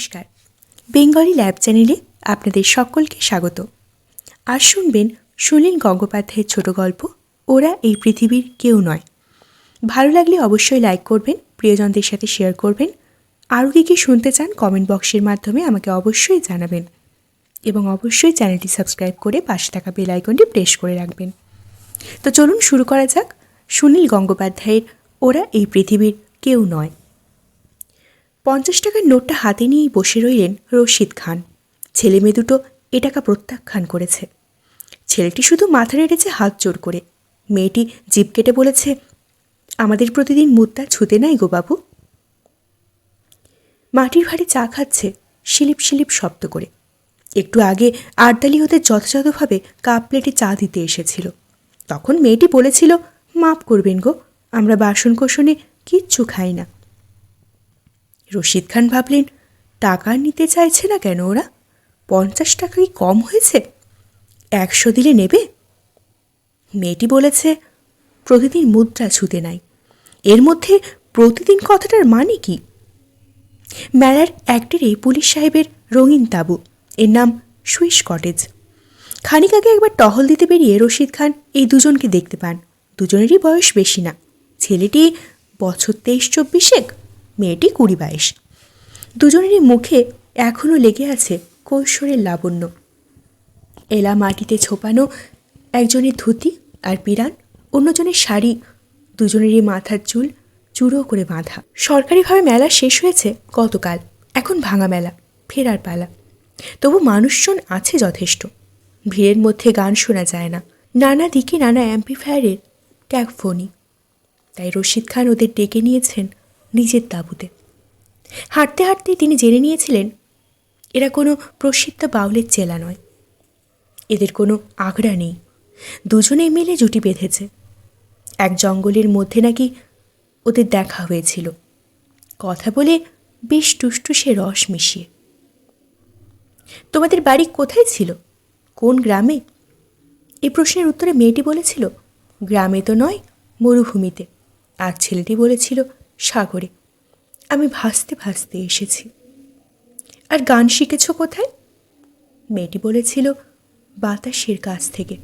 নমস্কার। Bengali lab চ্যানেলে আপনাদের সকলকে স্বাগত। আজ শুনবেন সুনীল গঙ্গোপাধ্যায়ের ছোট গল্প, ওরা এই পৃথিবীর কেউ নয়। ভালো লাগলে অবশ্যই লাইক করবেন, প্রিয়জনদের সাথে শেয়ার করবেন। আরও কী কী শুনতে চান কমেন্ট বক্সের মাধ্যমে আমাকে অবশ্যই জানাবেন। এবং অবশ্যই চ্যানেলটি সাবস্ক্রাইব করে পাশে থাকা বেল আইকনটি প্রেস করে রাখবেন। তো চলুন শুরু করা যাক সুনীল গঙ্গোপাধ্যায়ের ওরা এই পৃথিবীর কেউ নয়। পঞ্চাশ টাকার নোটটা হাতে নিয়েই বসে রইলেন রশিদ খান। ছেলে মেয়ে দুটো এ টাকা প্রত্যাখ্যান করেছে। ছেলেটি শুধু মাথা নেড়েছে, হাত জোর করে। মেয়েটি জিপ কেটে বলেছে, আমাদের প্রতিদিন মুদ্রা ছুতে নাই গো বাবু? মাটির ভারে চা খাচ্ছে, শিলিপ শিলিপ শব্দ করে। একটু আগে আরদালি ওদের যথাযথভাবে কাপ প্লেটে চা দিতে এসেছিল। তখন মেয়েটি বলেছিল, মাপ করবেন গো, আমরা বাসন কোষণে কিচ্ছু খাই না। রশিদ খান ভাবলেন, টাকা নিতে চাইছে না কেন ওরা? পঞ্চাশ টাকা কি কম হয়েছে? একশো দিলে নেবে? মেয়েটি বলেছে, প্রতিদিন মুদ্রা ছুতে নাই। এর মধ্যে প্রতিদিন কথাটার মানে কি? মেলার একটিরই পুলিশ সাহেবের রঙিন তাঁবু, এর নাম সুইস কটেজ। খানিক আগে একবার টহল দিতে বেরিয়ে রশিদ খান এই দুজনকে দেখতে পান। দুজনেরই বয়স বেশি না। ছেলেটি বছর তেইশ চব্বিশেক। মেয়েটি কুড়ি বাইশ দুজনেরই মুখে এখনও লেগে আছে কৈশোরের লাবণ্য। এলা মাটিতে ছোপানো একজনের ধুতি আর পিরান, অন্যজনের শাড়ি, দুজনেরই মাথার চুল চূড়ো করে বাঁধা। সরকারিভাবে মেলা শেষ হয়েছে গতকাল, এখন ভাঙা মেলা, ফেরার পালা। তবু মানুষজন আছে যথেষ্ট। ভিড়ের মধ্যে গান শোনা যায় না। নানা দিকে নানা অ্যাম্পিফায়ারের ক্যাকফোনি তাই রশিদ খান ওদের ডেকে নিয়েছেন নিজের হাঁটতে হাঁটতে তিনি জেনে নিয়েছিলেন, এরা কোনো প্রসিদ্ধ বাউলের চেলা নয়। এদের কোনো আগ্রা নেই। দুজনে মিলে জুটি বেঁধেছে। এক জঙ্গলের মধ্যে নাকি ওদের দেখা হয়েছিল। কথা বলে বেশ টুষ্টু সে রস মিশিয়ে। তোমাদের বাড়ি কোথায় ছিল? কোন গ্রামে? এই প্রশ্নের উত্তরে মেয়েটি বলেছিল, গ্রামে তো নয়, মরুভূমিতে। আর ছেলেটি বলেছিল সাগরে। আমি ভাসতে ভাসতে এসেছি। আর গান শিখেছ কোথায়? মেয়েটি বলেছিল, বাতাসের কাছ থেকে।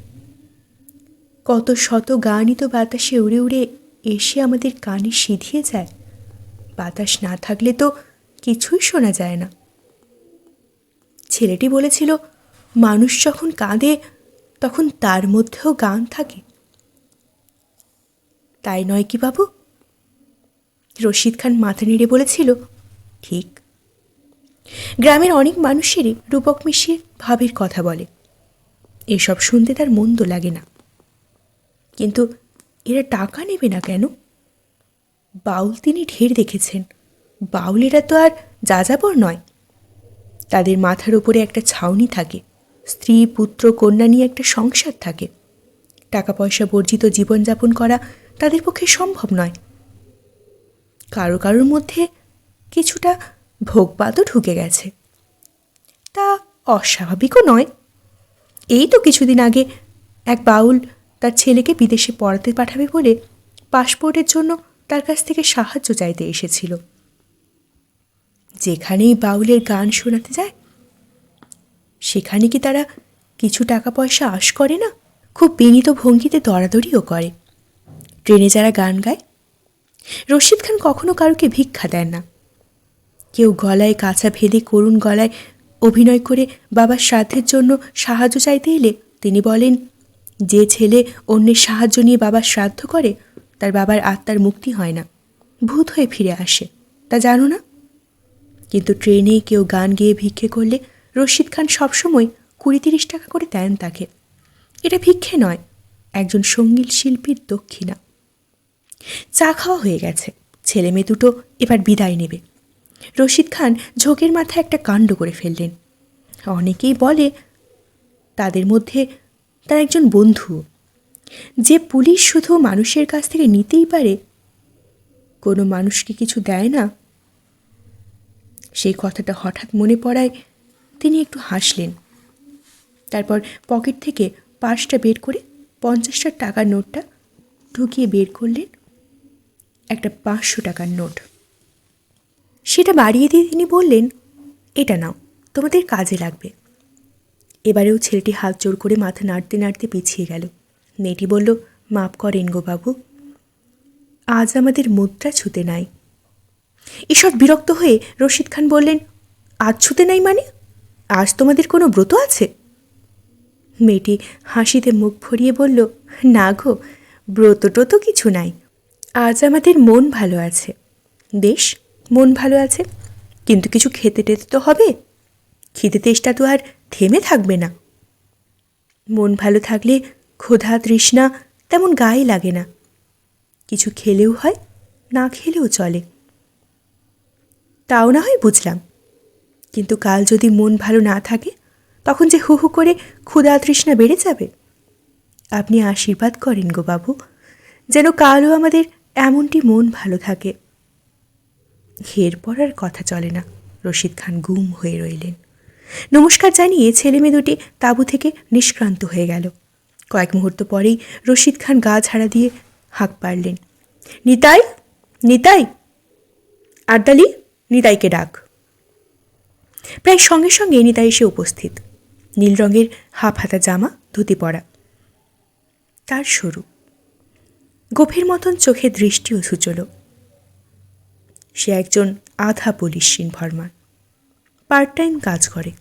কত শত গানই তো বাতাসে উড়ে উড়ে এসে আমাদের কানে সিধিয়ে যায়। বাতাস না থাকলে তো কিছুই শোনা যায় না। ছেলেটি বলেছিল, মানুষ যখন কাঁদে, তখন তার মধ্যেও গান থাকে। তাই নয় কি বাবু? রশিদ খান মাথা নেড়ে বলেছিল, ঠিক। গ্রামের অনেক মানুষেরই রূপক মিশিয়ে ভাবের কথা বলে। এসব শুনতে তার মন্দ লাগে না। কিন্তু এরা টাকা নেবে না কেন? বাউল তিনি ঢের দেখেছেন। বাউলেরা তো আর যাযাবর নয়। তাদের মাথার উপরে একটা ছাউনি থাকে। স্ত্রী, পুত্র, কন্যা নিয়ে একটা সংসার থাকে। টাকা পয়সা বর্জিত জীবনযাপন করা তাদের পক্ষে সম্ভব নয়। কারও কারোর মধ্যে কিছুটা ভোগবাদও ঢুকে গেছে। তা অস্বাভাবিকও নয়। এই তো কিছুদিন আগে এক বাউল তার ছেলেকে বিদেশে পড়াতে পাঠাবে বলে পাসপোর্টের জন্য তার কাছ থেকে সাহায্য চাইতে এসেছিল। যেখানেই বাউলের গান শোনাতে যায়, সেখানে কি তারা কিছু টাকা পয়সা আশ করে না? খুব বিনীত ভঙ্গিতে দরাদরিও করে। ট্রেনে যারা গান গায় রশিদ খান কখনো কারোকে ভিক্ষা দেন না। কেউ গলায় কাঁচা ভেদে করুণ গলায় অভিনয় করে বাবার শ্রাদ্ধের জন্য সাহায্য চাইতে এলে তিনি বলেন, যে ছেলে অন্যের সাহায্য নিয়ে বাবার শ্রাদ্ধ করে, তার বাবার আত্মার মুক্তি হয় না। ভূত হয়ে ফিরে আসে, তা জানো না? কিন্তু ট্রেনে কেউ গান গেয়ে ভিক্ষে করলে রশিদ খান সবসময় কুড়ি তিরিশ টাকা করে দেন তাকে। এটা ভিক্ষে নয়, একজন সংগীত শিল্পীর দক্ষিণা। চা খাওয়া হয়ে গেছে। ছেলে মেয়ে দুটো এবার বিদায় নেবে। রশিদ খান ঝোঁকের মাথায় একটা কাণ্ড করে ফেললেন। অনেকেই বলে, তাদের মধ্যে তার একজন বন্ধু। যে পুলিশ শুধু মানুষের কাছ থেকে নিতেই পারে, কোনো মানুষকে কিছু দেয় না? সেই কথাটা হঠাৎ মনে পড়ায় তিনি একটু হাসলেন। তারপর পকেট থেকে পাঁচটা বের করে পঞ্চাশটা টাকার নোটটা ঢুকিয়ে বের করলেন। একটা পাঁচশো টাকার নোট। সেটা বাড়িয়ে দিয়ে তিনি বললেন, এটা নাও, তোমাদের কাজে লাগবে। এবারেও ছেলেটি হাত জোর করে মাথা নাড়তে নাড়তে পিছিয়ে গেল। মেয়েটি বলল, মাপ করেন গো বাবু, আজ আমাদের মুদ্রা ছুতে নাই। ঈশ্বর বিরক্ত হয়ে রশিদ খান বললেন, আজ ছুতে নাই মানে? আজ তোমাদের কোনো ব্রত আছে? মেয়েটি হাসিতে মুখ ভরিয়ে বলল, না গো ব্রত টত কিছু নাই। আজ আমাদের মন ভালো আছে। বেশ মন ভালো আছে। কিন্তু কিছু খেতে টেতে তো হবে। খিদে তেষ্টা তো আর থেমে থাকবে না। মন ভালো থাকলে ক্ষুধা তৃষ্ণা তেমন গায়ে লাগে না। কিছু খেলেও হয়, না খেলেও চলে। তাও না হয় বুঝলাম। কিন্তু কাল যদি মন ভালো না থাকে, তখন যে হু হু করে ক্ষুধা তৃষ্ণা বেড়ে যাবে। আপনি আশীর্বাদ করেন গো বাবু। যেন কালও আমাদের এমনটি মন ভালো থাকে। এরপর আর কথা চলে না। রশিদ খান গুম হয়ে রইলেন। নমস্কার জানিয়ে ছেলে মেয়ে দুটি তাঁবু থেকে নিষ্ক্রান্ত হয়ে গেল। কয়েক মুহূর্ত পরেই রশিদ খান গা ঝাড়া দিয়ে হাঁক পারলেন নিতাই নিতাই, আড্ডালি, নিতাইকে ডাক। প্রায় সঙ্গে সঙ্গে নিতাই এসে উপস্থিত। নীল রঙের হাফ হাতা জামা, ধুতি পরা। তার সরু গভীর মতন চোখে দৃষ্টিও সুচল। সে একজন আধা পুলিশ ইনফরমার। পার্ট টাইম কাজ করে।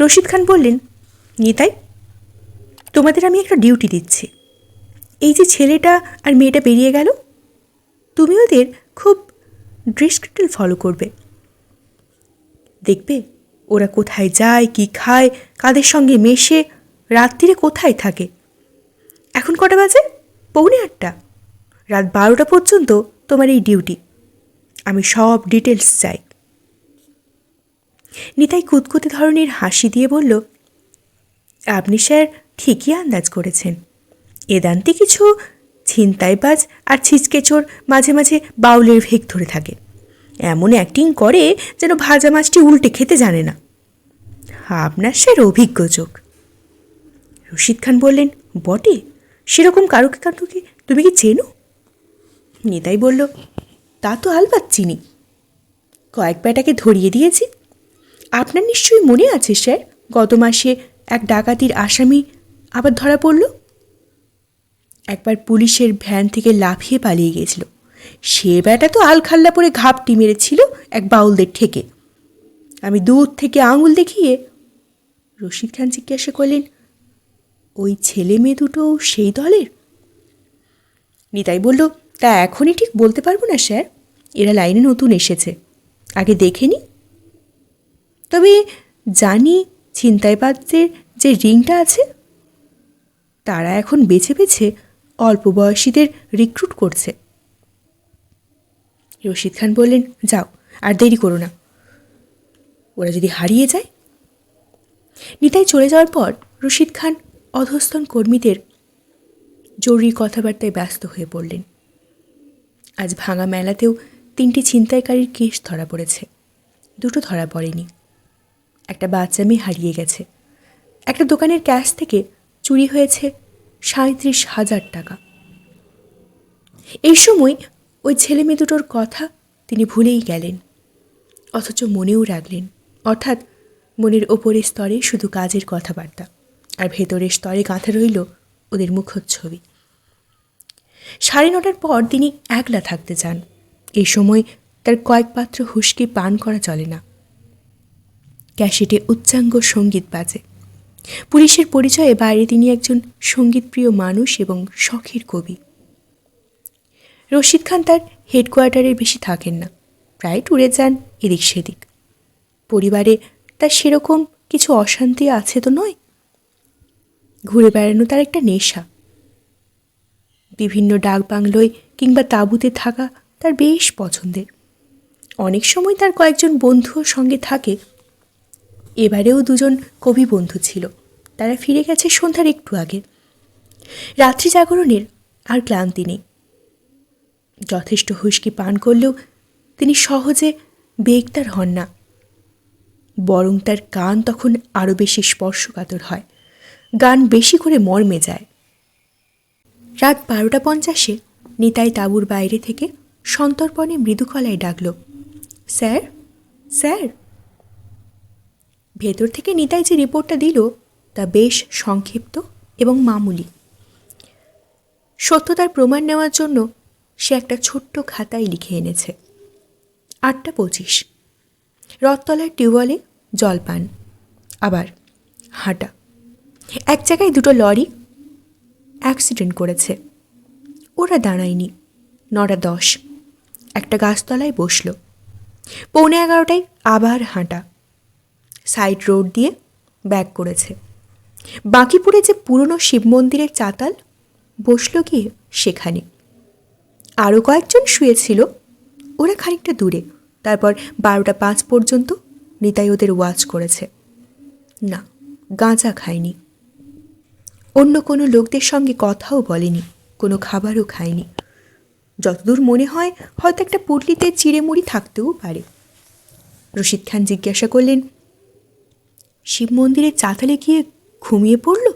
রশিদ খান বললেন, নিতাই, তোমাদের আমি একটা ডিউটি দিচ্ছি। এই যে ছেলেটা আর মেয়েটা বেরিয়ে গেল, তুমি ওদের খুব ড্রিস্কটেল ফলো করবে। দেখবে ওরা কোথায় যায়, কি খায়, কাদের সঙ্গে মেশে, রাত্রিরে কোথায় থাকে। এখন কটা বাজে? পৌনে আটটা। রাত বারোটা পর্যন্ত তোমার এই ডিউটি। আমি সব ডিটেলস চাই। নিতাই কুতকুতে ধরনের হাসি দিয়ে বলল, আপনি স্যার ঠিকই আন্দাজ করেছেন। এদান্তে কিছু ছিনতাইবাজ আর ছিচকেচোর মাঝে মাঝে বাউলের ভেগ ধরে থাকে। এমন অ্যাক্টিং করে যেন ভাজা মাছটি উল্টে খেতে জানে না। আপনার স্যার অভিজ্ঞ চোখ। রশিদ খান বললেন, বটে? সেরকম কারুকে কারুকে তুমি কি চেনো? নিতাই বলল, তা তো আলবাত চিনি। কয়েক প্যাটাকে ধরিয়ে দিয়েছি। আপনার নিশ্চয়ই মনে আছে, স্যার? গত মাসে এক ডাকাতির আসামি আবার ধরা পড়ল। একবার পুলিশের ভ্যান থেকে লাফিয়ে পালিয়ে গিয়েছিল। সে ব্যাটা তো আলখাল্লা পরে ঘাপটি মেরেছিল এক বাউলদের ঠেকে। আমি দূর থেকে আঙুল দেখিয়ে রশিদ খান জিজ্ঞাসা করলেন ওই ছেলে মেয়ে দুটো সেই দলের? নিতাই বলল, তা এখনই ঠিক বলতে পারব না, স্যার। এরা লাইনে নতুন এসেছে। আগে দেখেনি তবে জানি ছিনতাইবাজদের যে রিংটা আছে, তারা এখন বেছে বেছে অল্প বয়সীদের রিক্রুট করছে। রশিদ খান বললেন, যাও, আর দেরি করো না। ওরা যদি হারিয়ে যায়? নিতাই চলে যাওয়ার পর রশিদ খান অধস্তন কর্মীদের জরুরি কথাবার্তায় ব্যস্ত হয়ে পড়লেন। আজ ভাঙা মেলাতেও তিনটি ছিনতাইকারীর কেস ধরা পড়েছে। দুটো ধরা পড়েনি। একটা বাচ্চা মেয়ে হারিয়ে গেছে। একটা দোকানের ক্যাশ থেকে চুরি হয়েছে সাঁত্রিশ হাজার টাকা। এই সময় ওই ছেলে মেয়ে দুটোর কথা তিনি ভুলেই গেলেন। অথচ মনেও রাখলেন। অর্থাৎ মনের ওপরের স্তরে শুধু কাজের কথাবার্তা। আর ভেতরের স্তরে গাঁথা রইল ওদের মুখচ্ছবি সাড়ে নটার পর তিনি একলা থাকতে চান। এই সময় তার কয়েক পাত্র হুস্কি পান করা চলে না। ক্যাসেটে উচ্চাঙ্গ সংগীত বাজে। পুলিশের পরিচয়ে বাইরে তিনি একজন সঙ্গীতপ্রিয় মানুষ এবং শখের কবি। রশিদ খান তার হেডকোয়ার্টারে বেশি থাকেন না। প্রায় টুরে যান এদিক সেদিক। পরিবারে তার সেরকম কিছু অশান্তি আছে তো নয়? ঘুরে বেড়ানো তার একটা নেশা। বিভিন্ন ডাক বাংলোয় কিংবা তাঁবুতে থাকা তার বেশ পছন্দের। অনেক সময় তার কয়েকজন বন্ধুও সঙ্গে থাকে। এবারেও দুজন কবি বন্ধু ছিল। তারা ফিরে গেছে সন্ধ্যার একটু আগে। রাত্রি জাগরণের আর ক্লান্তি নেই। যথেষ্ট হুস্কি পান করলেও তিনি সহজে বেগতার হন না। বরং তার গান তখন আরও বেশি স্পর্শকাতর হয়। গান বেশি করে মর্মে যায়। রাত বারোটা পঞ্চাশে নিতাই তাঁবুর বাইরে থেকে সন্তর্পণে মৃদুকলায় ডাকল, স্যার? স্যার? ভেতর থেকে নিতাই যে রিপোর্টটা দিল, তা বেশ সংক্ষিপ্ত এবং মামুলি। সত্যতার প্রমাণ নেওয়ার জন্য সে একটা ছোট্ট খাতায় লিখে এনেছে। আটটা পঁচিশ। রথতলার টিউবওয়েলে জল পান আবার হাঁটা। এক জায়গায় দুটো লরি অ্যাক্সিডেন্ট করেছে। ওরা দাঁড়ায়নি। নটা দশ। একটা গাছতলায় বসল। পৌনে এগারোটায় আবার হাঁটা। সাইড রোড দিয়ে ব্যাক করেছে। বাঁকিপুরে যে পুরনো শিব মন্দিরের চাতাল, বসল গিয়ে সেখানে। আরও কয়েকজন শুয়েছিল। ওরা খানিকটা দূরে। তারপর বারোটা পাঁচ পর্যন্ত নিতাই ওদের ওয়াচ করেছে। না, গাঁজা খায়নি। অন্য কোনো লোকদের সঙ্গে কথাও বলেনি, কোনো খাবারও খায়নি। যতদূর মনে হয়, হয়তো একটা পুটলিতে চিড়েমুড়ি থাকতেও পারে। রশিদ খান জিজ্ঞাসা করলেন, শিব মন্দিরের চাতালে গিয়ে ঘুমিয়ে পড়ল?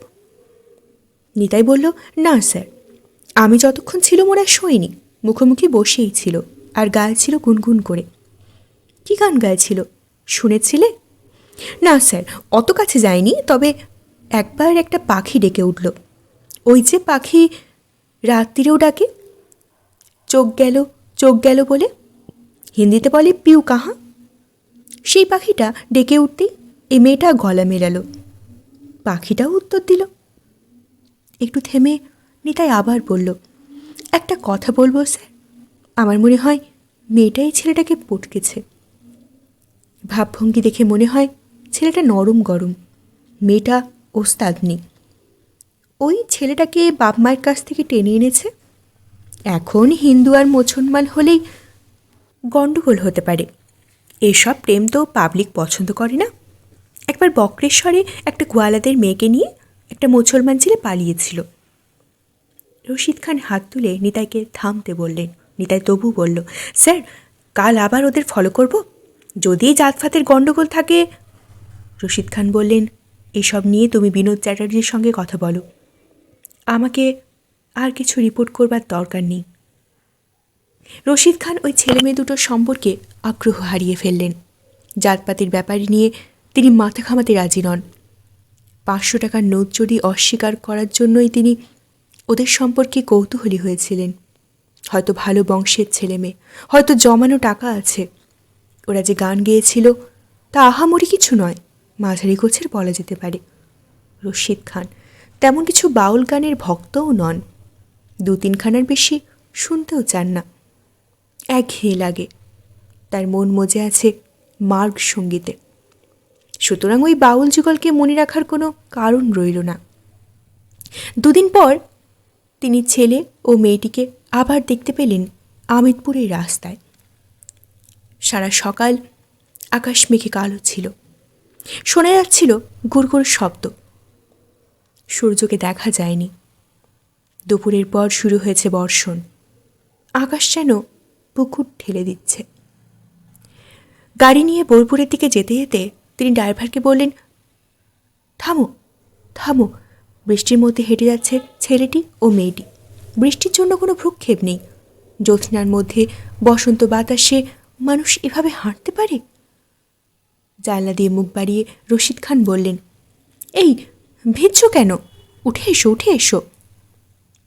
নিতাই বলল, না, স্যার। আমি যতক্ষণ ছিল মোরা শোয়নি, মুখোমুখি বসেই ছিল, আর গাইছিল গুনগুন করে। কী গান গাইছিল? শুনেছিলে? না, স্যার, অত কাছে যায়নি তবে একবার একটা পাখি ডেকে উঠল। ওই যে পাখি রাত্রিরেও ডাকে। চোখ গেল চোখ গেল বলে। হিন্দিতে বলে, পিউ কাহা? সেই পাখিটা ডেকে উঠতেই এই মেয়েটা গলা মেলালো। পাখিটাও উত্তর দিল। একটু থেমে নিতাই আবার বলল, একটা কথা বলব, স্যার। আমার মনে হয় মেয়েটাই ছেলেটাকে পটকেছে। ভাবভঙ্গি দেখে মনে হয় ছেলেটা নরম গরম। মেয়েটা ওস্তাদনি ওই ছেলেটাকে বাপ মায়ের কাছ থেকে টেনে এনেছে। এখন হিন্দু আর মুসলমান হলেই গণ্ডগোল হতে পারে। এসব প্রেম তো পাবলিক পছন্দ করে না। একবার বক্রেশ্বরে একটা গোয়ালাদের মেয়েকে নিয়ে একটা মুসলমান ছেলে পালিয়েছিল। রশিদ খান হাত তুলে নিতাইকে থামতে বললেন। নিতাই তবু বলল, স্যার, কাল আবার ওদের ফলো করব? যদি জাতফাতের গণ্ডগোল থাকে? রশিদ খান বললেন এসব নিয়ে তুমি বিনোদ চ্যাটার্জির সঙ্গে কথা বলো। আমাকে আর কিছু রিপোর্ট করবার দরকার নেই। রশিদ খান ওই ছেলে মেয়ে দুটোর সম্পর্কে আগ্রহ হারিয়ে ফেললেন। জাতপাতির ব্যাপারে নিয়ে তিনি মাথা ঘামাতে রাজি নন। পাঁচশো টাকার নোট চুরি অস্বীকার করার জন্যই তিনি ওদের সম্পর্কে কৌতূহলী হয়েছিলেন। হয়তো ভালো বংশের ছেলে মেয়ে, হয়তো জমানো টাকা আছে। ওরা যে গান গেয়েছিল, তা আহামরি কিছু নয়। মাঝারি গোছের বলা যেতে পারে। রশিদ খান, তেমন কিছু বাউল গানের ভক্তও নন। দু তিনখানার বেশি শুনতেও চান না। এক একঘেয়ে লাগে। তার মন মজে আছে মার্গ সঙ্গীতে। সুতরাং ওই বাউল যুগলকে মনে রাখার কোনো কারণ রইল না। দুদিন পর তিনি ছেলে ও মেয়েটিকে আবার দেখতে পেলেন আমিদপুরের রাস্তায়। সারা সকাল আকাশ মেঘে কালো ছিল। শোনা যাচ্ছিল গুড়গুড় শব্দ। সূর্যকে দেখা যায়নি। দুপুরের পর শুরু হয়েছে বর্ষণ। আকাশ যেন পুকুর ঠেলে দিচ্ছে। গাড়ি নিয়ে বোলপুরের দিকে যেতে যেতে তিনি ড্রাইভারকে বললেন, থামো থামো। বৃষ্টির মধ্যে হেঁটে যাচ্ছে ছেলেটি ও মেয়েটি। বৃষ্টির জন্য কোনো ভ্রুক্ষেপ নেই। জ্যোৎস্নার মধ্যে বসন্ত বাতাসে মানুষ এভাবে হাঁটতে পারে? জানলা দিয়ে মুখ বাড়িয়ে রশিদ খান বললেন, এই, ভিজছ কেন? উঠে এসো উঠে এসো।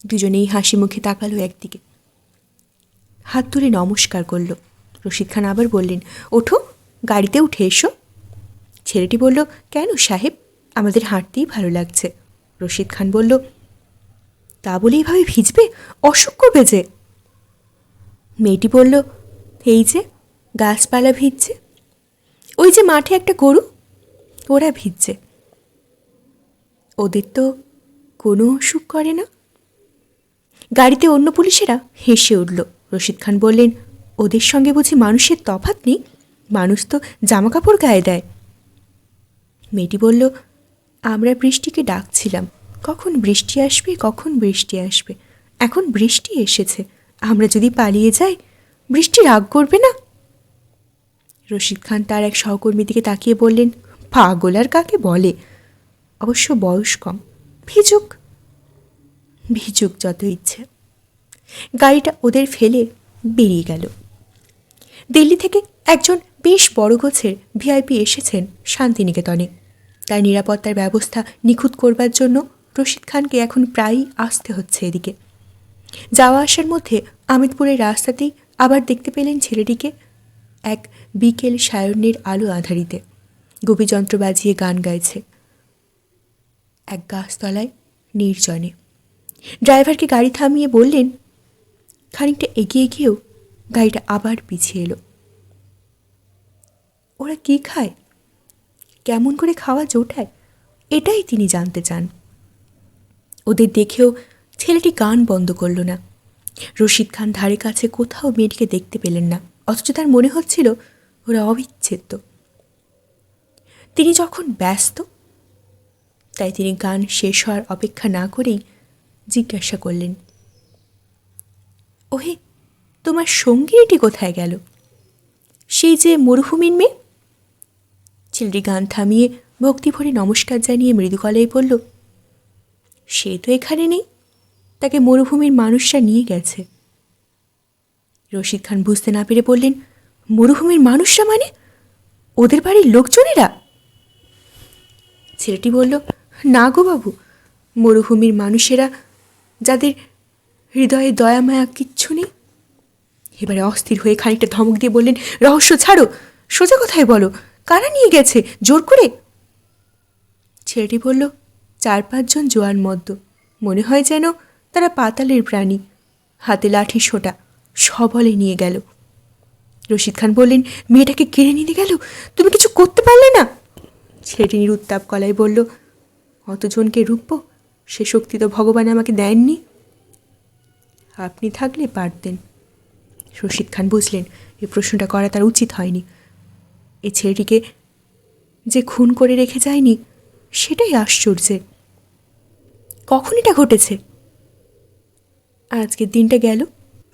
দুজনেই হাসি মুখে তাকালো একদিকে। হাত তুলে নমস্কার করল। রশিদ খান আবার বললেন, ওঠো, গাড়িতে উঠে এসো। ছেলেটি বলল, কেন সাহেব? আমাদের হাঁটতেই ভালো লাগছে। রশিদ খান বলল, তা বলে এইভাবে ভিজবে? অসুখ করবে যে? মেয়েটি বলল, এই যে, গাছপালা ভিজছে। ওই যে মাঠে একটা গরু, ওরা ভিজছে। ওদের তো কোনো অসুখ করে না। গাড়িতে অন্য পুলিশেরা হেসে উঠল। রশিদ খান বললেন, ওদের সঙ্গে বুঝি মানুষের তফাত নেই? মানুষ তো জামা কাপড় গায়ে দেয়। মেয়েটি বলল, আমরা বৃষ্টিকে ডাকছিলাম। কখন বৃষ্টি আসবে, কখন বৃষ্টি আসবে? এখন বৃষ্টি এসেছে। আমরা যদি পালিয়ে যাই বৃষ্টি রাগ করবে না? রশিদ খান তার এক সহকর্মীর দিকে তাকিয়ে বললেন, পাগল আর কাকে বলে? অবশ্য বয়স কম। ভিজুক? ভিজুক যত ইচ্ছে। গাড়িটা ওদের ফেলে বেরিয়ে গেল। দিল্লি থেকে একজন বেশ বড় গোছের ভিআইপি এসেছেন শান্তিনিকেতনে। তাই নিরাপত্তার ব্যবস্থা নিখুঁত করবার জন্য রশিদ খানকে এখন প্রায়ই আসতে হচ্ছে এদিকে। যাওয়া আসার মধ্যে আমিদপুরের রাস্তাতেই আবার দেখতে পেলেন ছেলেটিকে এক বিকেল সায়নের আলো আধারিতে গোপীযন্ত্র বাজিয়ে গান গাইছে। এক গাছতলায় নির্জনে। ড্রাইভারকে গাড়ি থামিয়ে বললেন, খানিকটা এগিয়ে গিয়েও গাড়িটা আবার পিছিয়ে এলো। ওরা কি খায়? কেমন করে খাওয়া জোটায়? এটাই তিনি জানতে চান। ওদের দেখেও ছেলেটি গান বন্ধ করল না। রশিদ খান ধারে কাছে কোথাও মেয়েটিকে দেখতে পেলেন না। অথচ তার মনে হচ্ছিল ওরা অবিচ্ছেদ্য। তিনি যখন ব্যস্ত, তাই তিনি গান শেষ হওয়ার অপেক্ষা না করেই জিজ্ঞাসা করলেন, ওহে, তোমার সঙ্গীটি কোথায় গেল? সেই যে মরুভূমির মেয়ে? ছেলেটি গান থামিয়ে ভক্তি ভরে নমস্কার জানিয়ে মৃদু গলায় বলল, সে তো এখানে নেই, তাকে মরুভূমির মানুষরা নিয়ে গেছে। রশিদ খান বুঝতে না পেরে বললেন, মরুভূমির মানুষরা মানে? ওদের বাড়ির লোকজনেরা? ছেলেটি বলল, না গো বাবু, মরুভূমির মানুষেরা যাদের হৃদয়ে দয়া, মায়া কিচ্ছু নেই? এবারে অস্থির হয়ে খানিকটা ধমক দিয়ে বললেন, রহস্য ছাড়ো, সোজা কথায় বলো, কারা নিয়ে গেছে? জোর করে? ছেলেটি বলল, চার পাঁচজন জোয়ান মদ্য, মনে হয় যেন তারা পাতালের প্রাণী, হাতে লাঠি, সোটা। সবলে নিয়ে গেল। রশিদ খান বললেন, মেয়েটাকে কেড়ে নিয়ে গেল? তুমি কিছু করতে পারলে না? ছেলেটি নিরুত্তাপ গলায় বলল অতজনকে রূপব সে শক্তি তো ভগবান আমাকে দেননি। আপনি থাকলে পারতেন। রশিদ খান বুঝলেন, এ প্রশ্নটা করা তার উচিত হয়নি। এই ছেলেটিকে যে খুন করে রেখে যায়নি, সেটাই আশ্চর্যে। কখন এটা ঘটেছে? আজকের দিনটা গেল।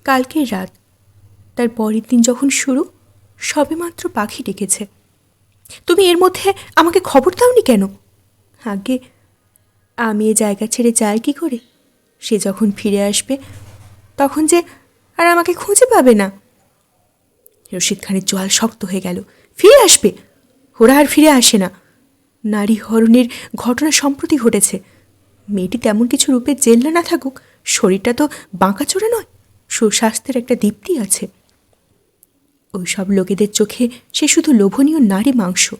কালকের রাত। তার পরের দিন যখন শুরু সবেমাত্র পাখি ডেকেছে। তুমি এর মধ্যে আমাকে খবর দাওনি কেন? আগে আমি এ জায়গা ছেড়ে যাই কি করে? সে যখন ফিরে আসবে, তখন যে আর আমাকে খুঁজে পাবে না। রশিদ খানের জল শক্ত হয়ে গেল। ফিরে আসবে? ওরা আর ফিরে আসে না। নারী হরণের ঘটনা সম্প্রতি ঘটেছে। মেয়েটি তেমন কিছু রূপে জেল্লা না থাকুক, শরীরটা তো বাঁকা বাঁকাচোরা নয়। সুস্বাস্থ্যের একটা দীপ্তি আছে। ওই সব লোকেদের চোখে সে শুধু লোভনীয় নারী মাংস।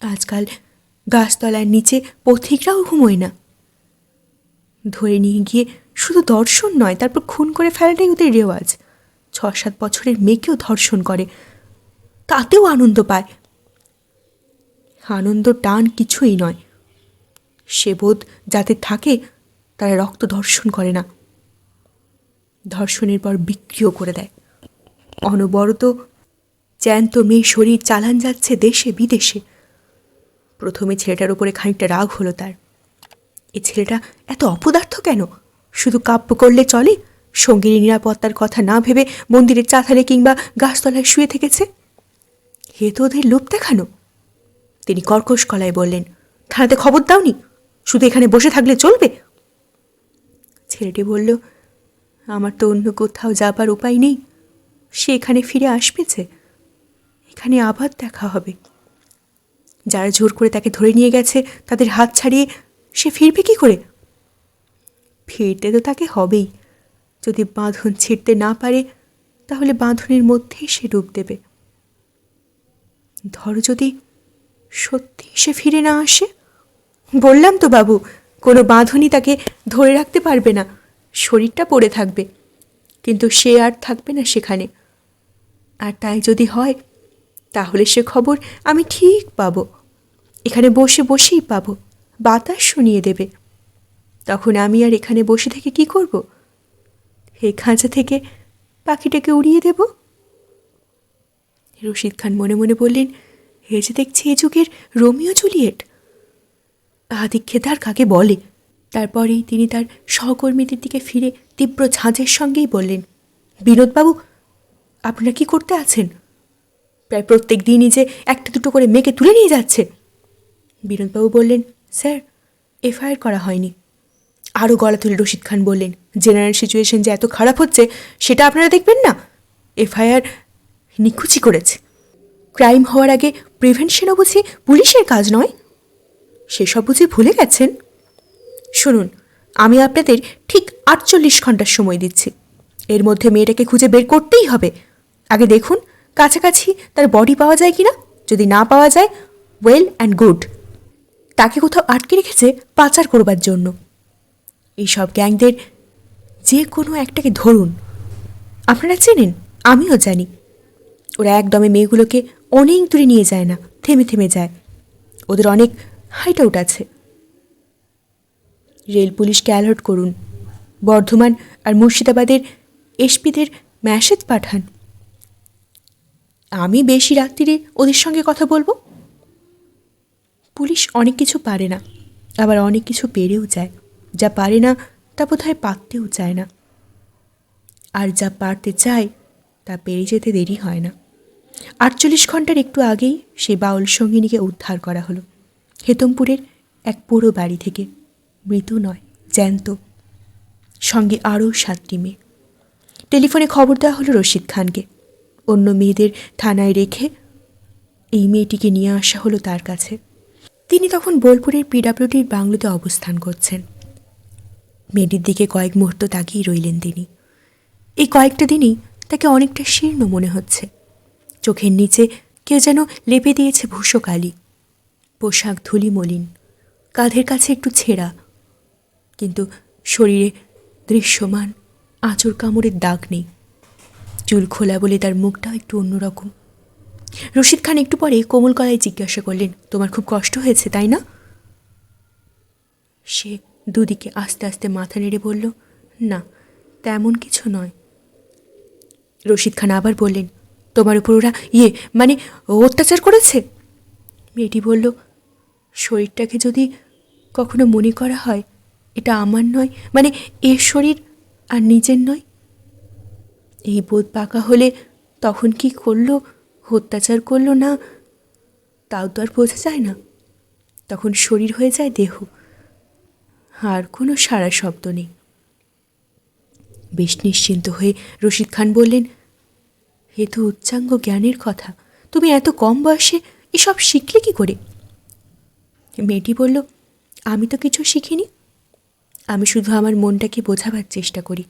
আজকাল গাছতলার নিচে পথিকরাও ঘুমোয় না। ধরে নিয়ে গিয়ে শুধু দর্শন নয়, তারপর খুন করে ফেলাটাই ওদের রেওয়াজ। ছ সাত বছরের মেয়েকেও ধর্ষণ করে। তাতেও আনন্দ পায়। আনন্দ টান কিছুই নয়। সে বোধ যাতে থাকে, তারা রক্ত ধর্ষণ করে না। ধর্ষণের পর বিক্রিও করে দেয়। অনবরত জ্যান্ত মেয়ে শরীর চালান যাচ্ছে দেশে বিদেশে। প্রথমে ছেলেটার উপরে খানিকটা রাগ হলো তার। এ ছেলেটা এত অপদার্থ কেন? শুধু কাব্য করলে চলে? সঙ্গীর নিরাপত্তার কথা না ভেবে মন্দিরের চাথালে কিংবা গাছতলায় শুয়ে থেকেছে? হে তো ওদের লোভ দেখানো। তিনি কর্কশ গলায় বললেন, থানাতে খবর দাওনি? শুধু এখানে বসে থাকলে চলবে? ছেলেটি বলল আমার তো অন্য কোথাও যাবার উপায় নেই। সে এখানে ফিরে আসবেছে এখানে আবার দেখা হবে। যারা জোর করে তাকে ধরে নিয়ে গেছে, তাদের হাত ছাড়িয়ে সে ফিরবে কি করে? ফিরতে তো তাকে হবেই। যদি বাঁধন ছিঁড়তে না পারে, তাহলে বাঁধনের মধ্যেই সে ডুব দেবে। ধরো যদি সত্যি সে ফিরে না আসে? বললাম তো বাবু, কোনো বাঁধনই তাকে ধরে রাখতে পারবে না। শরীরটা পড়ে থাকবে। কিন্তু সে আর থাকবে না সেখানে। আর তাই যদি হয়, তাহলে সে খবর আমি ঠিক পাব। এখানে বসে বসেই পাবো। বাতাস শুনিয়ে দেবে। তখন আমি আর এখানে বসে থেকে কি করব? এই খাঁচা থেকে পাখিটাকে উড়িয়ে দেব? রশিদ খান মনে মনে বললেন এ যে দেখছি এ যুগের রোমিও জুলিয়েট। আদিক্ষেতার কাকে বলে? তারপরেই তিনি তার সহকর্মীদের দিকে ফিরে তীব্র ঝাঁঝের সঙ্গেই বললেন, বিনোদবাবু, আপনারা কি করতে আছেন? প্রায় প্রত্যেক দিনই যে একটা দুটো করে মেয়েকে তুলে নিয়ে যাচ্ছে। বিনোদবাবু বললেন, স্যার, এফআইআর করা হয়নি। আরও গলা তুলে রশিদ খান বললেন, জেনারেল সিচুয়েশন যে এত খারাপ হচ্ছে, সেটা আপনারা দেখবেন না। এফআইআর নিখুচি করেছে। ক্রাইম হওয়ার আগে প্রিভেনশনও বুঝি পুলিশের কাজ নয়? সেসব বুঝি ভুলে গেছেন? শুনুন, আমি আপনাদের ঠিক আটচল্লিশ ঘণ্টার সময় দিচ্ছি। এর মধ্যে মেয়েটাকে খুঁজে বের করতেই হবে। আগে দেখুন, কাছাকাছি তার বডি পাওয়া যায় কি না যদি না পাওয়া যায় ওয়েল অ্যান্ড গুড তাকে কোথাও আটকে রেখেছে পাচার করবার জন্য। এইসব গ্যাংদের যে কোনো একটাকে ধরুন। আপনারা চেনেন, আমিও জানি। ওরা একদমে মেয়েগুলোকে অনেক দূরে নিয়ে যায় না, থেমে থেমে যায়। ওদের অনেক হাইট আউট আছে। রেল পুলিশকে অ্যালার্ট করুন। বর্ধমান আর মুর্শিদাবাদের এসপিদের ম্যাসেজ পাঠান। আমি বেশি রাত্রিরে ওদের সঙ্গে কথা বলব? পুলিশ অনেক কিছু পারে না, আবার অনেক কিছু পেরেও যায়। যা পারে না, তা বোধহয় পারতেও চায় না। আর যা পারতে চায়, তা পেরে যেতে দেরি হয় না। আটচল্লিশ ঘণ্টার একটু আগেই সেই বাউল সঙ্গিনীকে উদ্ধার করা হলো, হেতমপুরের এক পুরো বাড়ি থেকে। মৃত নয়, জ্যান্ত। সঙ্গে আরও সাতটি মেয়ে। টেলিফোনে খবর দেওয়া হলো রশিদ খানকে। অন্য মেয়েদের থানায় রেখে এই মেয়েটিকে নিয়ে আসা হলো তার কাছে। তিনি তখন বোলপুরের পিডাব্লিউডির বাংলোতে অবস্থান করছেন। মেয়েটির দিকে কয়েক মুহূর্ত তাকিয়ে রইলেন তিনি। এই কয়েকটা দিনই তাকে অনেকটা শীর্ণ মনে হচ্ছে। চোখের নিচে কেউ যেন লেপে দিয়েছে ভূষো কালি পোশাক ধুলি মলিন। কাঁধের কাছে একটু ছেঁড়া। কিন্তু শরীরে দৃশ্যমান আঁচড় কামড়ের দাগ নেই। চুল খোলা বলে তার মুখটাও একটু অন্যরকম। রশিদ খান একটু পরে কোমল গলায় জিজ্ঞাসা করলেন, তোমার খুব কষ্ট হয়েছে, তাই না? সে দুদিকে আস্তে আস্তে মাথা নেড়ে বলল, না, তেমন কিছু নয়। রশিদ খান আবার বললেন, তোমার উপর ওরা ইয়ে মানে অত্যাচার করেছে? মেয়েটি বলল, শরীরটাকে যদি কখনো মনে করা হয় এটা আমার নয়। মানে এর শরীর আর নিজের নয়। এই বোধ পাকা হলে তখন কি করল, অত্যাচার করল না, তাও তো আর বোঝা যায় না। তখন শরীর হয়ে যায় দেহ। আর কোনো সারা শব্দ নেই। বেশ নিশ্চিন্ত হয়ে রশিদ খান বললেন, এ তো উচ্চাঙ্গ জ্ঞানের কথা। তুমি এত কম বয়সে এসব শিখলে কি করে? মেয়েটি বলল, আমি তো কিছু শিখিনি। আমি শুধু আমার মনটাকে বোঝাবার চেষ্টা করি।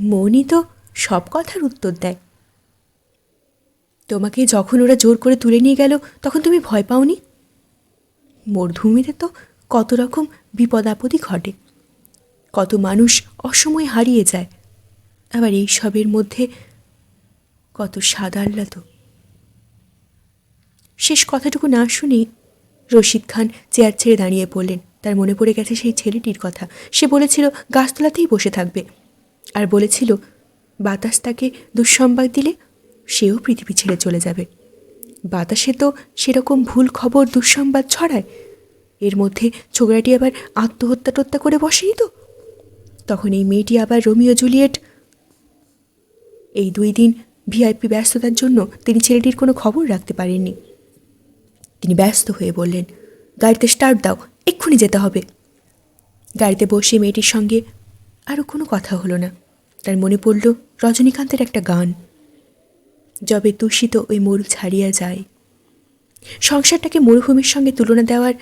মনই তো সব কথার উত্তর দেয়। তোমাকে যখন ওরা জোর করে তুলে নিয়ে গেল, তখন তুমি ভয় পাওনি? মরুভূমিতে তো কত রকম বিপদ আপদই ঘটে। কত মানুষ অসময়ে হারিয়ে যায়। আবার এই সবের মধ্যে কত সাদা আহ্লাদ। শেষ কথাটুকু না শুনেই রশিদ খান চেয়ার ছেড়ে দাঁড়িয়ে পড়লেন। তার মনে পড়ে গেছে সেই ছেলেটির কথা। সে বলেছিল, গাছতলাতেই বসে থাকবে। আর বলেছিল, বাতাস তাকে দুঃসংবাদ দিলে সেও পৃথিবী ছেড়ে চলে যাবে। বাতাসে তো সেরকম ভুল খবর দুঃসংবাদ ছড়ায়। এর মধ্যে ছোকরাটি আবার আত্মহত্যা টত্যা করে বসেনি তো? তখন এই মেয়েটি আবার রোমিও জুলিয়েট এই দুই দিন ভিআইপি ব্যস্ততার জন্য তিনি ছেলেটির কোনো খবর রাখতে পারেননি। তিনি ব্যস্ত হয়ে বললেন, গাড়িতে স্টার্ট দাও এক্ষুনি যেতে হবে। গাড়িতে বসে মেয়েটির সঙ্গে আরও কোনো কথা হলো না। তার মনে পড়ল রজনীকান্তের একটা গান। যবে দূষিত ওই মরু ছাড়িয়া যায়। সংসারটাকে মরুভূমির সঙ্গে তুলনা দেওয়ার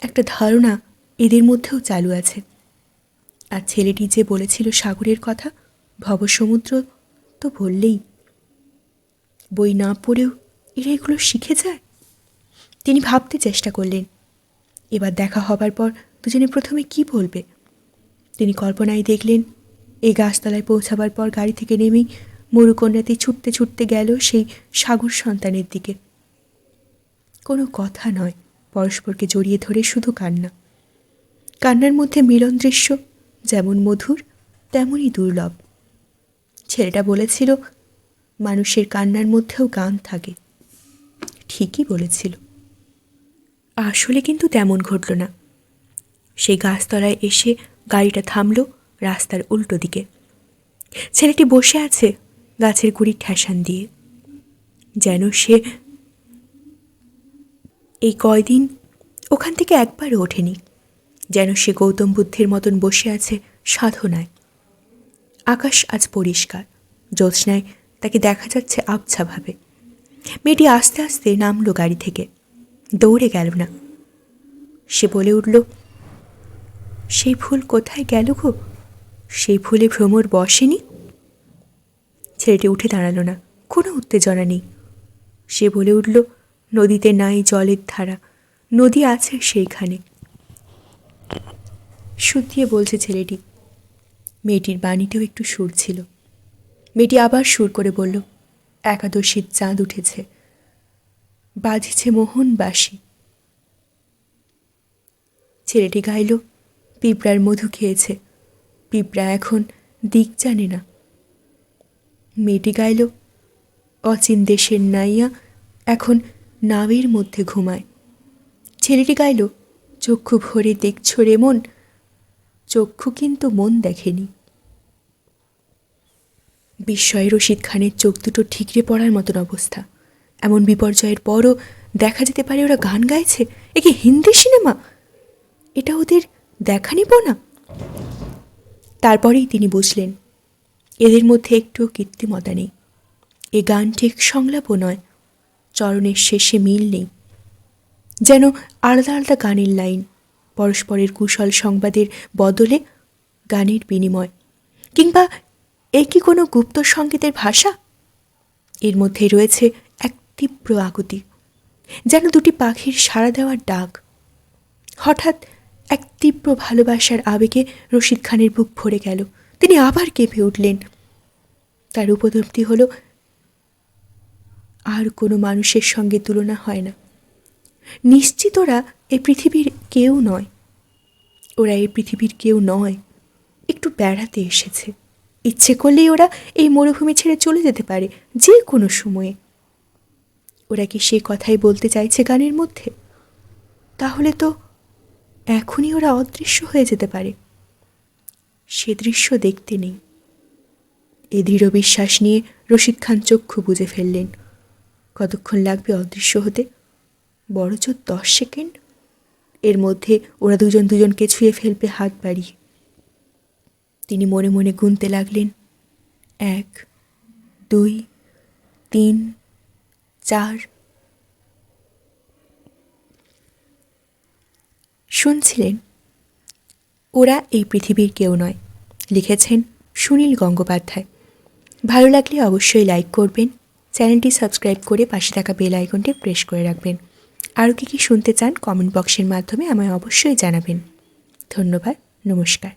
একটা ধারণা এদের মধ্যেও চালু আছে। আর ছেলেটি যে বলেছিল সাগরের কথা, ভবসমুদ্র তো বললেই। বই না পড়েও এরা এগুলো শিখে যায়? তিনি ভাবতে চেষ্টা করলেন। এবার দেখা হবার পর দুজনে প্রথমে কি বলবে? তিনি কল্পনায় দেখলেন, এই গাছতলায় পৌঁছাবার পর গাড়ি থেকে নেমেই মরুকন্যাতে ছুটতে ছুটতে গেল সেই সাগর সন্তানের দিকে। কোনো কথা নয়, পরস্পরকে জড়িয়ে ধরে শুধু কান্না। কান্নার মধ্যে মিলন দৃশ্য যেমন মধুর তেমনই দুর্লভ। ছেলেটা বলেছিল, মানুষের কান্নার মধ্যেও গান থাকে। ঠিকই বলেছিল। আসলে কিন্তু তেমন ঘটল না। সেই গাছতলায় এসে গাড়িটা থামলো রাস্তার উল্টো দিকে। ছেলেটি বসে আছে গাছের গুড়ি ঠেসান দিয়ে। যেন সে এই কয়দিন ওখান থেকে একবারও ওঠেনি। যেন সে গৌতম বুদ্ধের মতন বসে আছে সাধনায়। আকাশ আজ পরিষ্কার, জ্যোৎস্নায় তাকে দেখা যাচ্ছে আবছাভাবে মেয়েটি আস্তে আস্তে নামলো গাড়ি থেকে। দৌড়ে গেল না। সে বলে উঠল, সেই ফুল কোথায় গেল গো? সেই ফুলে ভ্রমর বসেনি? ছেলেটি উঠে দাঁড়াল না, কোনো উত্তেজনা নেই। সে বলে উঠল, নদীতে নাই জলের ধারা, নদী আছে সেইখানে। সুদ দিয়ে বলছে ছেলেটি। মেয়েটির বাণীতেও একটু সুর ছিল। মেয়েটি আবার সুর করে বলল, একাদশীর চাঁদ উঠেছে বাজিছে মোহন বাসি ছেলেটি গাইল, পিঁপড়ার মধু খেয়েছে। পিঁপড়া এখন দিক জানে না। মেয়েটি গাইল, অচিন দেশের নাইয়া এখন নাবের মধ্যে ঘুমায়। ছেলেটি গাইল, চক্ষু ভরে দেখছ রে মন, চক্ষু কিন্তু মন দেখেনি। বিস্ময়ে রশিদ খানের চোখ দুটো ঠিকরে পড়ার মতন অবস্থা। এমন বিপর্যয়ের পরও দেখা যেতে পারে ওরা গান গাইছে? এ কি হিন্দি সিনেমা? এটা ওদের দেখা নিব না? তারপরেই তিনি বুঝলেন, এদের মধ্যে একটু কৃত্রিমতা নেই। এ গান ঠিক সংলাপও নয়, চরণের শেষে মিল নেই। যেন আলাদা আলাদা গানের লাইন, পরস্পরের কুশল সংবাদের বদলে গানের বিনিময়, কিংবা এ কি কোনো গুপ্ত সংগীতের ভাষা? এর মধ্যে রয়েছে তীব্র আকুতি, যেন দুটি পাখির সাড়া দেওয়ার ডাক। হঠাৎ এক তীব্র ভালোবাসার আবেগে রশিদ খানের বুক ভরে গেল। তিনি আবার কেঁপে উঠলেন। তার উপলব্ধি হলো, আর কোনো মানুষের সঙ্গে তুলনা হয় না। নিশ্চিত ওরা এই পৃথিবীর কেউ নয়। ওরা এই পৃথিবীর কেউ নয়। একটু বেড়াতে এসেছে। ইচ্ছে করলেই ওরা এই মরুভূমি ছেড়ে চলে যেতে পারে, যে কোনো সময়ে। ওরা কি সে কথাই বলতে চাইছে গানের মধ্যে? তাহলে তো এখনই ওরা অদৃশ্য হয়ে যেতে পারে। সে দৃশ্য দেখতে নেই। এ দৃঢ় বিশ্বাস নিয়ে রশিদ খান চক্ষু বুঝে ফেললেন। কতক্ষণ লাগবে অদৃশ্য হতে? বড় জোর দশ সেকেন্ড? এর মধ্যে ওরা দুজন দুজনকে ছুঁয়ে ফেলবে হাত বাড়িয়ে তিনি মনে মনে গুনতে লাগলেন। এক, দুই, তিন চার শুনছিলেন, ওরা এই পৃথিবীর কেউ নয়, লিখেছেন সুনীল গঙ্গোপাধ্যায়। ভালো লাগলে অবশ্যই লাইক করবেন, চ্যানেলটি সাবস্ক্রাইব করে পাশে থাকা বেল আইকনটি প্রেস করে রাখবেন। আরও কী কী শুনতে চান কমেন্ট বক্সের মাধ্যমে আমায় অবশ্যই জানাবেন। ধন্যবাদ, নমস্কার।